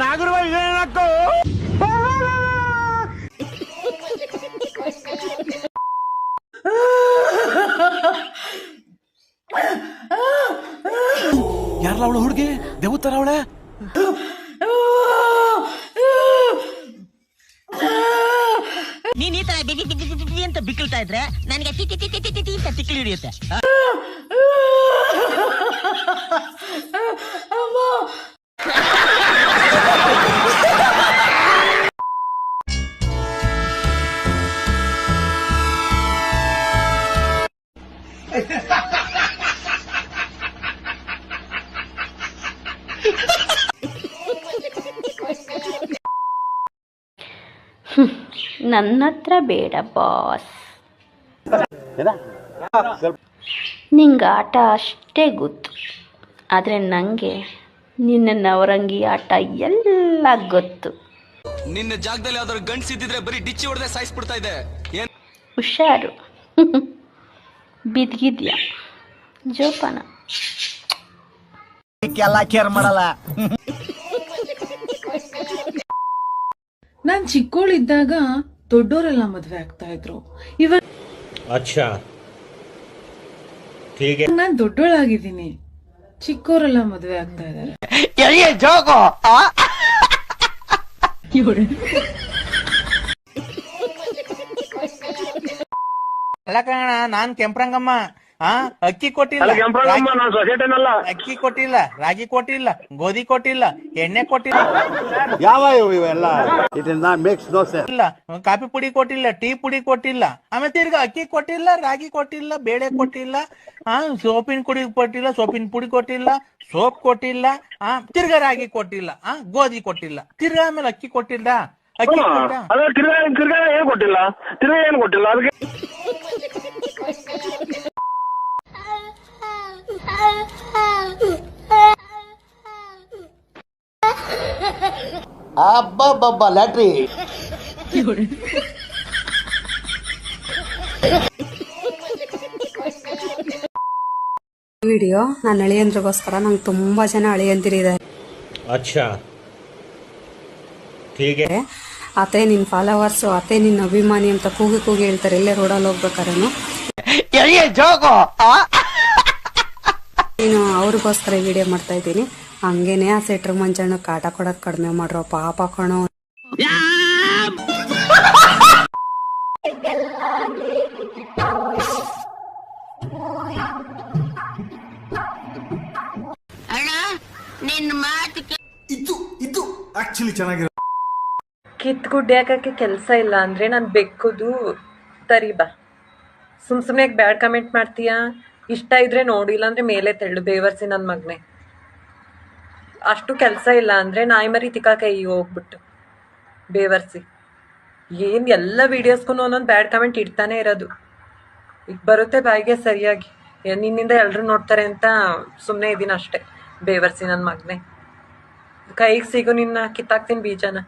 ನಾಗರಬಾಯಿ ಏನಕ್ಕೋ ಯಾರಲ್ಲ ಅವಳು ಹುಡುಗಿ? ದೇವತರ ಅವಳ? ನೀನ್ ಈ ತರ ಬಿಗಿ ಬಿಗಿ ಬಿಗಿ ಅಂತ ಬಿಕ್ಕಳ್ತಾ ಇದ್ರೆ ನನಗೆ ತಿಕ್ಕಿ ತಿಕ್ಕಿ ತಿಕ್ಕಿ ಅಂತ ತಿಕ್ಕಿ ಹಿಡಿಯುತ್ತೆ. ನನ್ನ ಹತ್ರ ಬೇಡ ಬಾಸ್ ನಿಂಗೆ ಆಟ ಅಷ್ಟೇ ಗೊತ್ತು. ಆದರೆ ನನಗೆ ನಿನ್ನ ನವರಂಗಿ ಆಟ ಎಲ್ಲ ಗೊತ್ತು. ನಿನ್ನ ಜಾಗದಲ್ಲಿ ಯಾವ್ದಾದ್ರು ಗಂಡ್ಸ್ ಇದ್ದಿದ್ರೆ ಬರೀ ಡಿಚ್ಚಿ ಹೊಡೆದೇ ಸಾಯಿಸ್ಬಿಡ್ತಾ ಇದೆ. ಏನ್? ಹುಷಾರು. ಬಿದ್ಗಿದ್ಯಾ? ಜೋಪಾನ. ಎಲ್ಲಾ ಕೇರ್ ಮಾಡಲ್ಲ. ನಾನ್ ಚಿಕ್ಕೋಳಿದ್ದಾಗ ದೊಡ್ಡೋರೆಲ್ಲ ಮದ್ವೆ ಆಗ್ತಾ ಇದ್ರು. ಇವ ನಾನ್ ದೊಡ್ಡೋಳಾಗಿದ್ದೀನಿ. ಚಿಕ್ಕೋರೆಲ್ಲ ಮದ್ವೆ ಆಗ್ತಾ ಇದಾರೆ. ಅಲ್ಲ ಕಣ ನಾನ್ ಕೆಂಪರಂಗಮ್ಮ. ಆ? ಅಕ್ಕಿ ಕೊಟ್ಟಿಲ್ಲ. ಅಕ್ಕಿ ಕೊಟ್ಟಿಲ್ಲ ರಾಗಿ ಕೊಟ್ಟಿಲ್ಲ ಗೋಧಿ ಕೊಟ್ಟಿಲ್ಲ ಎಣ್ಣೆ ಕೊಟ್ಟಿಲ್ಲ. ಯಾವ ಇವೆಲ್ಲ? ಮೇಕ್ಸ್ ನೋ ಸೆನ್ಸ್ ಇಲ್ಲ ಕಾಫಿ ಪುಡಿ ಕೊಟ್ಟಿಲ್ಲ ಟೀ ಪುಡಿ ಕೊಟ್ಟಿಲ್ಲ. ಆಮೇಲೆ ತಿರ್ಗಾ ಅಕ್ಕಿ ಕೊಟ್ಟಿಲ್ಲ ರಾಗಿ ಕೊಟ್ಟಿಲ್ಲ ಬೇಳೆ ಕೊಟ್ಟಿಲ್ಲ ಆ? ಸೋಪಿನ ಪುಡಿ ಕೊಟ್ಟಿಲ್ಲ ಸೋಪಿನ ಪುಡಿ ಕೊಟ್ಟಿಲ್ಲ ಸೋಪ್ ಕೊಟ್ಟಿಲ್ಲ ಆ? ತಿರ್ಗಾ ರಾಗಿ ಕೊಟ್ಟಿಲ್ಲ ಆ? ಗೋಧಿ ಕೊಟ್ಟಿಲ್ಲ. ತಿರ್ಗಾ ಆಮೇಲೆ ಅಕ್ಕಿ ಕೊಟ್ಟಿಲ್ಲ. ಅಕ್ಕಿ ತಿರ್ಗಾ ತಿರ್ಗಾ ಏನ್ ಕೊಟ್ಟಿಲ್ಲ? ತಿರ್ಗಾ ಏನ್ ಕೊಟ್ಟಿಲ್ಲ? ಅದಕ್ಕೆ ಅಬ್ಬಬ್ಬಬ್ಬ ವಿಡಿಯೋ ನನ್ನ ಅಳಿಯಂದ್ರಿಗೋಸ್ಕರ ನಂಗೆ ತುಂಬಾ ಜನ ಅಳಿಯಂದಿರಿದ್ದಾರೆ. ಅಚ್ಚಾ. ಅತ್ತೆ ನಿನ್ ಫಾಲೋವರ್ಸ್ ಅತ್ತೆ ನಿನ್ನ ಅಭಿಮಾನಿ ಅಂತ ಕೂಗಿ ಕೂಗಿ ಹೇಳ್ತಾರೆ ಇಲ್ಲೇ ರೋಡಲ್ಲಿ ಹೋಗ್ಬೇಕಾರೇನು? ನೀನು ಅವ್ರಿಗೋಸ್ಕರ ವಿಡಿಯೋ ಮಾಡ್ತಾ ಇದ್ದೀನಿ. ಹಂಗೇನೆ ಆ ಸೆಟ್ರ ಮಂಜಣ್ಣ ಕಾಟ ಕೊಡಕ್ಕೆ ಕಡಿಮೆ ಮಾಡ್ರೋ. ಪಾಪ ಕಣೋ. ಮಾತು ಕಿತ್ಗುಡ್ಡೆ ಹಾಕಕ್ಕೆ ಕೆಲಸ ಇಲ್ಲ ಅಂದ್ರೆ ನಾನು ಬೆಕ್ಕುದು ತರಿ ಬಾ. ಸುಮ್ ಸುಮ್ಮನೆ ಬ್ಯಾಡ್ ಕಮೆಂಟ್ ಮಾಡ್ತೀಯಾ? ಇಷ್ಟ ಇದ್ರೆ ನೋಡಿಲ್ಲ ಅಂದ್ರೆ ಮೇಲೆ ತೆಳ್ಳು ಬೇವರ್ಸಿ ನನ್ನ ಮಗನೆ. ಅಷ್ಟು ಕೆಲಸ ಇಲ್ಲ ಅಂದ್ರೆ ನಾಯಿ ಮರಿ ತಿಕ್ಕಾಕೈ ಹೋಗ್ಬಿಟ್ಟು ಬೇವರ್ಸಿ. ಏನು ಎಲ್ಲ ವೀಡಿಯೋಸ್ಗೂ ಒಂದೊಂದು ಬ್ಯಾಡ್ ಕಮೆಂಟ್ ಇಡ್ತಾನೆ ಇರೋದು. ಈಗ ಬರುತ್ತೆ ಬಾಯಿಗೆ ಸರಿಯಾಗಿ. ನಿನ್ನಿಂದ ಎಲ್ಲರೂ ನೋಡ್ತಾರೆ ಅಂತ ಸುಮ್ಮನೆ ಇದ್ದೀನಿ ಅಷ್ಟೇ, ಬೇವರ್ಸಿ ನನ್ನ ಮಗನೇ. ಕೈಗೆ ಸಿಗು ನಿನ್ನ, ಕಿತ್ತಾಕ್ತೀನಿ ಬೀಜನ.